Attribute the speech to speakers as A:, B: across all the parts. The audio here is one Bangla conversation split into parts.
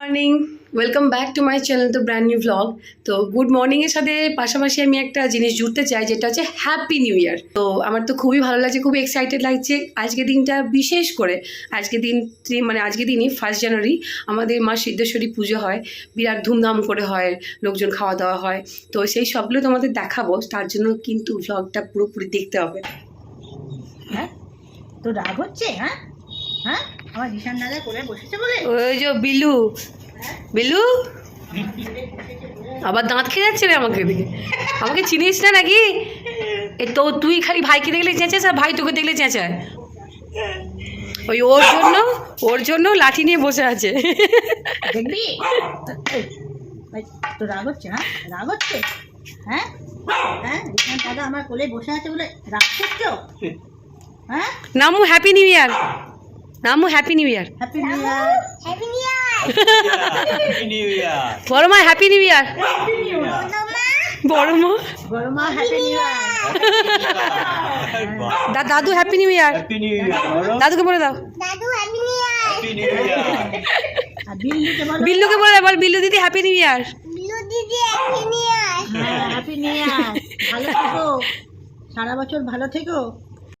A: Morning welcome back to my channel তো ব্র্যান্ড নিউ ভ্লগ তো গুড মর্নিংয়ের সাথে পাশাপাশি আমি একটা জিনিস জুড়তে চাই, যেটা হচ্ছে হ্যাপি নিউ ইয়ার তো আমার তো খুবই ভালো লাগছে, খুবই এক্সাইটেড লাগছে আজকে দিনটা বিশেষ করে। আজকে দিন মানে আজকে দিনই ফার্স্ট জানুয়ারি আমাদের মা সিদ্ধেশ্বরী পুজো হয়, বিরাট ধুমধাম করে হয়, লোকজন খাওয়া দাওয়া হয়। তো সেই সবগুলো তোমাদের দেখাবো, তার জন্য কিন্তু ভ্লগটা পুরোপুরি দেখতে হবে।
B: তো রাগ হচ্ছে হ্যাঁ? হ্যাঁ? আমার নিশান দাদা করে বসেছে বলে?
A: ওই যে বিলু। বিলু? আবার দাঁত খেয়ে যাচ্ছে রে আমাকে দিকে আমাকে চিনিস না নাকি? এ তো তুই খালি ভাইকে দেখলে চেঁচাস আর ভাই তোকে দেখলে চেঁচায়। ওই ওর জন্য ওর জন্য লাঠি নিয়ে বসে আছে।
B: দেখবি? তো রাগ হচ্ছে হ্যাঁ? রাগ হচ্ছে? হ্যাঁ? হ্যাঁ? দাদা আমার কোলে বসে আছে বলে রাগ করছ? হ্যাঁ
A: Namu happy new year Namu happy new year
B: happy new year happy new year
A: বড় মা হ্যাপি নিউ ইয়ার বড় মা
B: বড় মা হ্যাপি নিউ ইয়ার
A: দা- দাদু হ্যাপি নিউ ইয়ার দাদুকে বলে দাও
B: আর বিল্লুকে বলো
A: বিল্লুকে বলে দাও বল বিল্লু দিদি হ্যাপি নিউ ইয়ার
B: হ্যাঁ হ্যাপি নিউ ইয়ার ভালো থেকো সারা বছর ভালো থেকো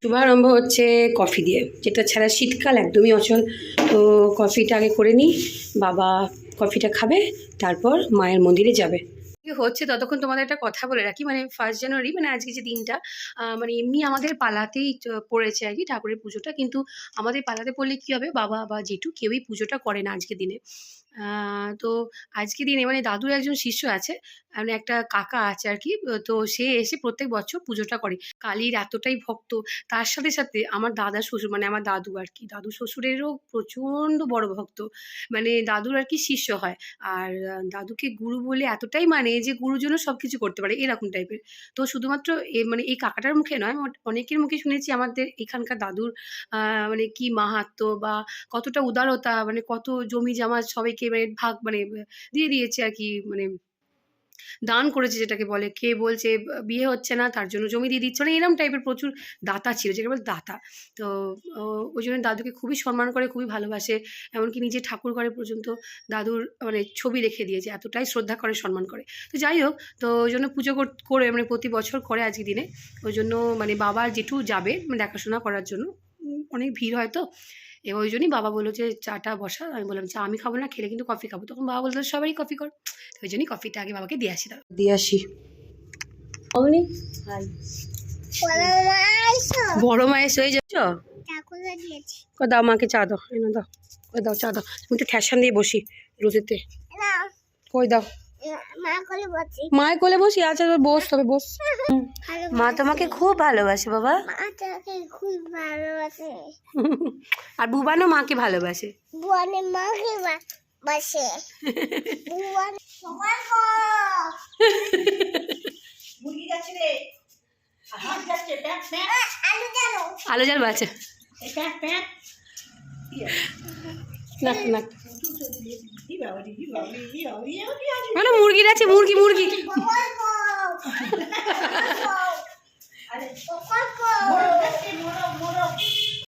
A: শুভারম্ভ হচ্ছে কফি দিয়ে, যেটা ছাড়া শীতকাল একদমই অচল। তো কফিটা আগে করে নিই, বাবা কফিটা খাবে, তারপর মায়ের মন্দিরে যাবে। হচ্ছে ততক্ষণ তোমাদের একটা কথা বলে রাখি মানে ফার্স্ট জানুয়ারি মানে আজকে যে দিনটা মানে এমনি আমাদের পালাতেই পড়েছে আর কি ঠাকুরের পুজোটা, কিন্তু আমাদের পালাতে পড়লে কি হবে? বাবা বা জেঠু কেউই পুজোটা করে না আজকে দিনে। তো আজকে দিনে মানে দাদুর একজন শিষ্য আছে মানে একটা কাকা আছে আর কি, তো সে এসে প্রত্যেক বছর পুজোটা করে। কালীর এতটাই ভক্ত, তার সাথে সাথে আমার দাদা শ্বশুর মানে আমার দাদু আর কি, দাদু শ্বশুরেরও প্রচণ্ড বড় ভক্ত। মানে দাদুর আর কি শিষ্য হয়, আর দাদুকে গুরু বলে এতটাই মানে যে গুরুর জন্য সব কিছু করতে পারে, এরকম টাইপের। তো শুধুমাত্র মানে এই কাকাটার মুখে নয় অনেকের মুখে শুনেছি আমাদের এখানকার দাদুর মানে কি মাহাত্ম বা কতটা উদারতা মানে কত জমি জামা সবাইকে মানে ভাগ মানে দিয়ে দিয়েছে আর কি মানে দান করেছে যেটাকে বলে, কে বলছে, বিয়ে হচ্ছে না, তার জন্য জমি দিয়ে দিচ্ছে মানে এরকম টাইপের প্রচুর দাতা ছিল যেটা বলে দাতা। তো ওই জন্য দাদুকে খুবই সম্মান করে, খুবই ভালোবাসে, এমনকি নিজে ঠাকুর ঘরে পর্যন্ত দাদুর মানে ছবি রেখে দিয়েছে, এতটাই শ্রদ্ধা করে, সম্মান করে। তো যাই হোক, তো ওই জন্য পুজো কর- মানে প্রতি বছর করে আজকে দিনে। ওই জন্য মানে বাবার জেঠু যাবে মানে দেখাশোনা করার জন্য, অনেক ভিড় হয় তো। এবার ওই জন্যই বাবা বলল যে চাটা বসা। আমি বললাম চা আমি খাব না খেলে কিন্তু কফি খাব। তখন বাবা বলল সবারই কফি কর। ওই জন্যই কফিটা আগে বাবাকে দিয়ে আসি দাও দিয়ে আসি। অমনি?
B: হাই।
A: বড় মায়ের সয়ে যাচ্ছ? দাও মাকে চা দাও এনে দাও। কই দাও চা দাও। আমি একটু ঠ্যাসান দিয়ে বসি রোদেতে কই দাও? মায়ের কোলে বসি। আচ্ছা তোর বস তবে বস। মা তোমাকে খুব ভালোবাসে বাবা।
C: খুব ভালোবাসে।
A: আর বুবানও মাকে ভালোবাসে।
C: বুয়ানে মাকে বা- বাসে। বুয়ান সবাই
B: মুরগি যাচ্ছে রে।
C: আলু
A: জাল। বাচ্চা মানে মুরগির আছে, মুরগি মুরগি।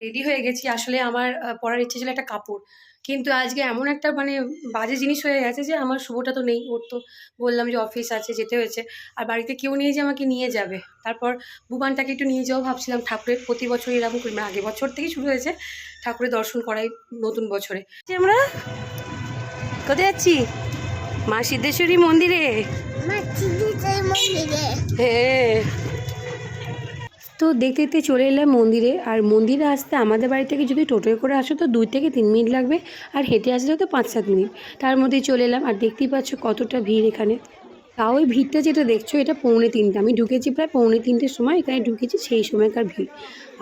A: রেডি হয়ে গেছি, আসলে আমার পরার ইচ্ছে ছিল একটা কাপড়। কিন্তু আজকে এমন একটা মানে বাজে জিনিস হয়ে গেছে যে আমার শুভটা তো নেই। ওর তো বললাম যে অফিস আছে, যেতে হয়েছে। আর বাড়িতে কেউ নেই যে আমাকে নিয়ে যাবে। তারপর বুবানটাকে একটু নিয়ে যাও ভাবছিলাম ঠাকুরের। প্রতি বছর এরকম করি মানে আগের বছর থেকেই শুরু হয়েছে ঠাকুরের দর্শন করাই নতুন বছরে। আমরা কোথায় যাচ্ছি? মা সিদ্ধেশ্বরী মন্দিরে? হ্যাঁ। তো দেখতে দেখতে চলে এলাম মন্দিরে আর মন্দিরে আসতে আমাদের বাড়ি থেকে যদি টোটোয় করে আসো তো দুই থেকে তিন মিনিট লাগবে আর হেঁটে আসলে তো পাঁচ সাত মিনিট। তার মধ্যেই চলে এলাম আর দেখতেই পাচ্ছ কতটা ভিড় এখানে। তাও ওই ভিড়টা যেটা দেখছ এটা পৌনে তিনটে আমি ঢুকেছি প্রায় পৌনে তিনটের সময় এখানে ঢুকেছি সেই সময়কার ভিড়।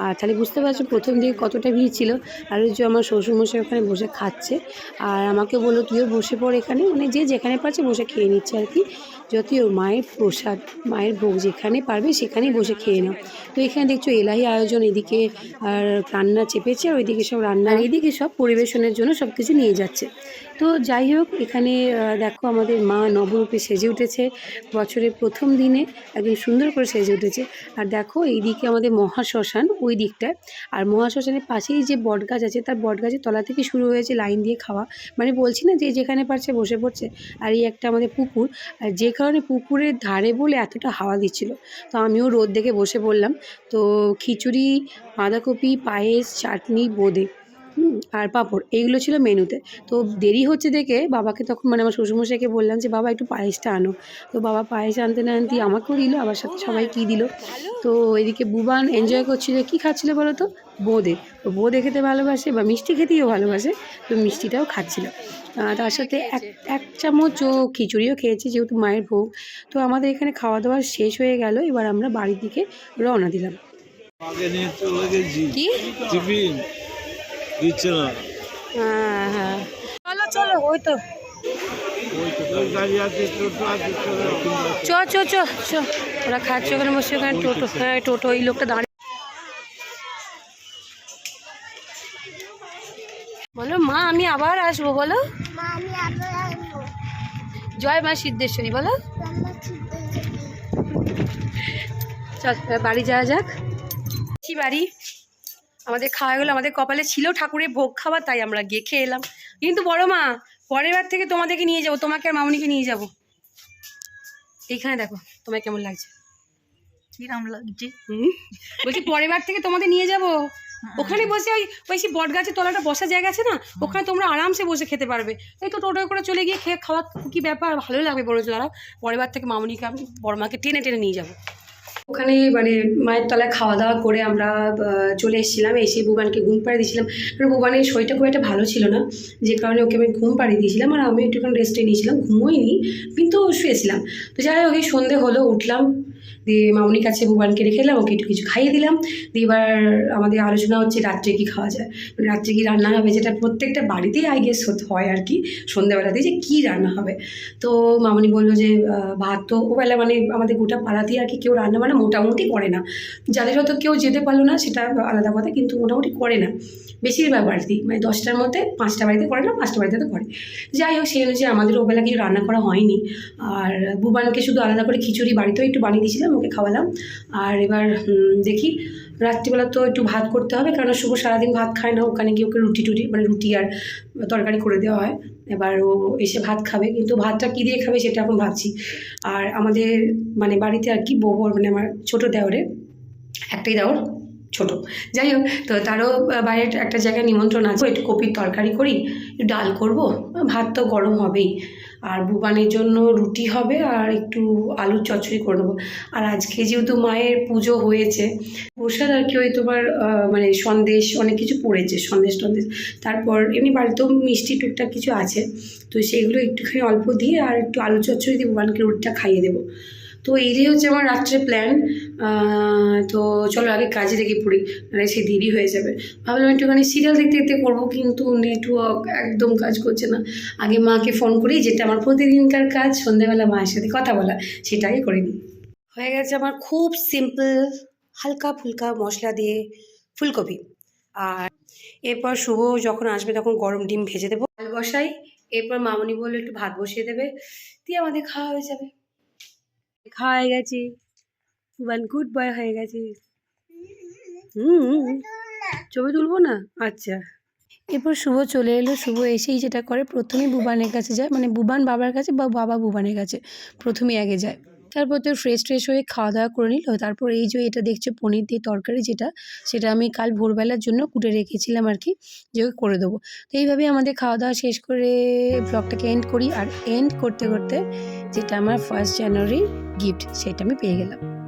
A: আর তাহলে বুঝতে পারছ প্রথম দিকে কতটা ভিড় ছিল। আর ওই যে আমার শ্বশুরমশাই ওখানে বসে খাচ্ছে। আর আমাকে বলল তুইও বসে পড় এখানে। মানে যে যেখানে পারছে বসে খেয়ে নিচ্ছে আর কি। যদিও মায়ের প্রসাদ মায়ের ভোগ যেখানে পারবে সেখানেই বসে খেয়ে নাও। তো এখানে দেখছ এলাহি আয়োজন এদিকে আর রান্না চেপেছে আর ওইদিকে সব রান্না এইদিকে সব পরিবেশনের জন্য সব কিছু নিয়ে যাচ্ছে। তো যাই হোক এখানে দেখো আমাদের মা নবরূপে সেজে উঠেছে। বছরের প্রথম দিনে একদম সুন্দর করে সেজে উঠেছে। আর দেখো এইদিকে আমাদের মহাশ্মশান ওই দিকটায় আর মহাশ্মশানের পাশেই যে বটগাছ আছে, তার বটগাছের তলা থেকে শুরু হয়েছে লাইন দিয়ে খাওয়া। মানে বলছি না যে যেখানে পারছে বসে পড়ছে। আর এই একটা আমাদের পুকুর, আর যে কারণে পুকুরের ধারে বলে এতটা হাওয়া দিচ্ছিল। তো আমিও রোদ দেখে বসে পড়লাম। তো খিচুড়ি, বাঁধাকপি, পায়েস, চাটনি, বোঁদে। আর পাঁপড় এইগুলো ছিল মেনুতে। তো দেরি হচ্ছে দেখে বাবাকে তখন মানে আমার শ্বশুরমশাইকে বললাম যে বাবা একটু পায়েসটা আনো। তো বাবা পায়েস আনতে না আনতে আমাকেও দিল আবার সাথে সবাই কী দিল? তো এদিকে বুবান এনজয় করছিল। কী খাচ্ছিল বলো তো? বোঁদে। তো বোঁদে খেতে ভালোবাসে বা মিষ্টি খেতেও ভালোবাসে তো মিষ্টিটাও খাচ্ছিল। তার সাথে এক এক চামচ ও খিচুড়িও খেয়েছে যেহেতু মায়ের ভোগ। তো আমাদের এখানে খাওয়া দাওয়া শেষ হয়ে গেল এবার আমরা বাড়ির দিকে রওনা দিলাম।
D: আগে নিয়ে চলে গেছি।
A: কি?
D: টিফিন। দিচ্ছে না।
A: হ্যাঁ হ্যাঁ। চলো চলো ওই তো। চ চ চ চ ওরা খাচ্ছে ওখানে বসে ওখানে টোটো। হ্যাঁ টোটো ওই লোকটা দাঁড়িয়ে। বলো মা আমি আবার আসব বলো।
C: মা আমি আবার আসব।
A: জয় মা সিদ্ধেশ্বরী বলো। চল বাড়ি যাওয়া যাক। কি বাড়ি? আমাদের খাওয়া গেলো আমাদের কপালে ছিল ঠাকুরের ভোগ খাবার তাই আমরা গিয়ে খেয়ে এলাম। কিন্তু বড় মা পরের বার থেকে তোমাদেরকে নিয়ে যাব তোমাকে আর মামনিকে নিয়ে যাব। এইখানে দেখো তোমার কেমন লাগছে?
B: কিরম লাগছে।
A: বলছি পরের বার থেকে তোমাদের নিয়ে যাব? ওখানে বসে ওই ওই সেই বট গাছের তলাটা বসার জায়গা আছে না? ওখানে তোমরা আরামসে বসে খেতে পারবে। এই তো টোটো করে চলে গিয়ে খেয়ে খাওয়া কি ব্যাপার? ভালো লাগবে বড় দাঁড়াও পরের বার থেকে মামনিকে আমি বড় মাকে টেনে টেনে নিয়ে যাব। ওখানে মানে মায়ের তলায় খাওয়া দাওয়া করে আমরা চলে এসেছিলাম। এসে বুবানকে ঘুম পাড়িয়ে দিয়েছিলাম। কারণ বুবানের শরীরটা খুব একটা ভালো ছিল না, যে কারণে ওকে আমি ঘুম পাড়িয়ে দিয়েছিলাম আর আমি একটুখানি রেস্টে নিয়েছিলাম। ঘুমোইনি, কিন্তু শুয়েছিলাম। তো যাই এই সন্ধে হলো, উঠলাম, দিয়ে মামনির কাছে বুবানকে রেখে এলাম ওকে একটু কিছু খাইয়ে দিলাম। দিয়ে এবার আমাদের আলোচনা হচ্ছে রাত্রে কি খাওয়া যায়। মানে রাত্রে কি রান্না হবে, যেটা প্রত্যেকটা বাড়িতেই আই গেস হয় আর কি সন্ধ্যাবেলাতে যে কী রান্না হবে। তো মামনি বলল যে ভাত তো ওবেলা মানে আমাদের গোটা পাড়াতেই আর কি কেউ রান্না বান্না মোটামুটি করে না। যাদের হয়তো কেউ যেতে পারল না, সেটা আলাদা কথা, কিন্তু মোটামুটি করে না। বেশিরভাগ বাড়িতেই মানে দশটার মধ্যে পাঁচটা বাড়িতে করে না, পাঁচটা বাড়িতে তো করে। যাই হোক, সেই অনুযায়ী আমাদের ওবেলা কিছু রান্না করা হয়নি। আর বুবানকে শুধু আলাদা করে খিচুড়ি বাড়িতেও একটু বানিয়ে দিয়েছিলাম, ওকে খাওয়ালাম। আর এবার দেখি রাত্রিবেলা তো একটু ভাত করতে হবে কারণ শুভ সারাদিন ভাত খায় না, ওখানে গিয়ে ওকে রুটি টুটি মানে রুটি আর তরকারি করে দেওয়া হয়। এবার ও এসে ভাত খাবে, কিন্তু ভাতটা কী দিয়ে খাবে সেটা এখন ভাবছি। আর আমাদের মানে বাড়িতে আর কি বউ মানে আমার ছোটো দেওরে, একটাই দেওর ছোট। যাই হোক, তো তারও বাইরে একটা জায়গায় নিমন্ত্রণ আছে, একটু কপির তরকারি করি ডাল করব, ভাত তো গরম হবেই। আর ভুবানের জন্য রুটি হবে আর একটু আলু চচড়ি করে দেবো আর আজকে যেহেতু মায়ের পুজো হয়েছে প্রসাদ আর কি ওই তোমার মানে সন্দেশ, অনেক কিছু পড়েছে, সন্দেশ টন্দেশ। তারপর এমনি বাড়িতেও মিষ্টি টুকটাক কিছু আছে, তো সেগুলো একটুখানি অল্প দিয়ে আর একটু আলু চচ্চড়ি দিয়ে ভুবানকে রুটিটা খাইয়ে দেবো। তো এইটাই হচ্ছে আমার রাত্রে প্ল্যান তো চলো আগে কাজে দেখে পড়ি মানে সে দেরি হয়ে যাবে। ভাবলাম একটুখানি সিরিয়াল দেখতে দেখতে করব, কিন্তু নেটওয়ার্ক একদম কাজ করছে না। আগে মাকে ফোন করি, যেটা আমার প্রতিদিনকার কাজ, সন্ধ্যাবেলা মায়ের সাথে কথা বলা, সেটা আগে করে নিই। হয়ে গেছে আমার খুব সিম্পল হালকা ফুলকা মশলা দিয়ে ফুলকপি। আর এরপর শুভ যখন আসবে, তখন গরম ডিম ভেজে দেবো। বসাই, এরপর মামনি বলল একটু ভাত বসিয়ে দেবে, দিয়ে আমাদের খাওয়া হয়ে যাবে। খাওয়া হয়ে গেছে। ওয়ান গুড বয় হয়ে গেছে। হুম। ছবি তুলবো না? আচ্ছা। এরপর শুভ চলে এলো। শুভ এসেই যেটা করে প্রথমেই বুবানের কাছে যায়। মানে বুবান বাবার কাছে বা বাবা বুবানের কাছে প্রথমেই আগে যায়। তারপর তো ফ্রেশ ট্রেশ হয়ে খাওয়া দাওয়া করে নিল। তারপর এই যে এটা দেখছ পনির দিয়ে তরকারি যেটা, সেটা আমি কাল ভোরবেলার জন্য কুটে রেখেছিলাম আর কি, যে করে দেবো। তো এইভাবেই আমাদের খাওয়া দাওয়া শেষ করে ব্লগটাকে এন্ড করি। আর এন্ড করতে করতে যেটা আমার ফার্স্ট জানুয়ারির গিফট সেটা আমি পেয়ে গেলাম।